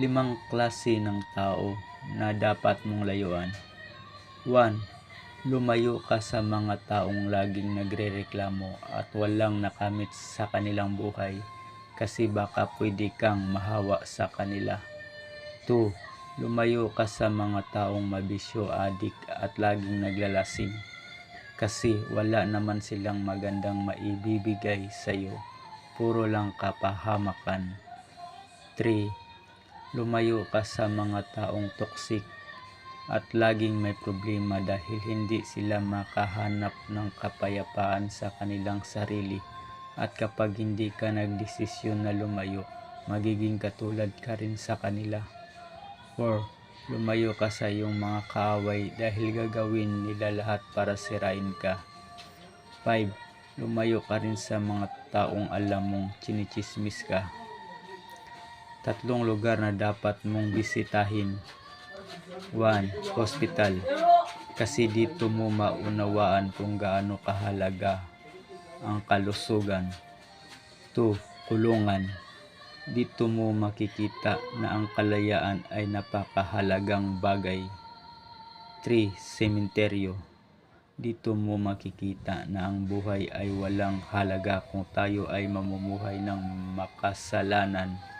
Limang klase ng tao na dapat mong layuan. 1. Lumayo ka sa mga taong laging nagrereklamo at walang nakamit sa kanilang buhay kasi baka pwede kang mahawa sa kanila. 2. Lumayo ka sa mga taong mabisyo, adik at laging naglalasing kasi wala naman silang magandang maibibigay sa iyo. Puro lang kapahamakan. 3. Lumayo ka sa mga taong toksik at laging may problema dahil hindi sila makahanap ng kapayapaan sa kanilang sarili at kapag hindi ka nagdesisyon na lumayo, magiging katulad ka rin sa kanila. 4. Lumayo ka sa iyong mga kaaway dahil gagawin nila lahat para sirain ka. 5. Lumayo ka rin sa mga taong alam mong chinichismis ka. Tatlong lugar na dapat mong bisitahin. 1. Hospital. Kasi dito mo maunawaan kung gaano kahalaga ang kalusugan. 2. Kulungan. Dito mo makikita na ang kalayaan ay napakahalagang bagay. 3. Sementeryo. Dito mo makikita na ang buhay ay walang halaga kung tayo ay mamumuhay ng makasalanan.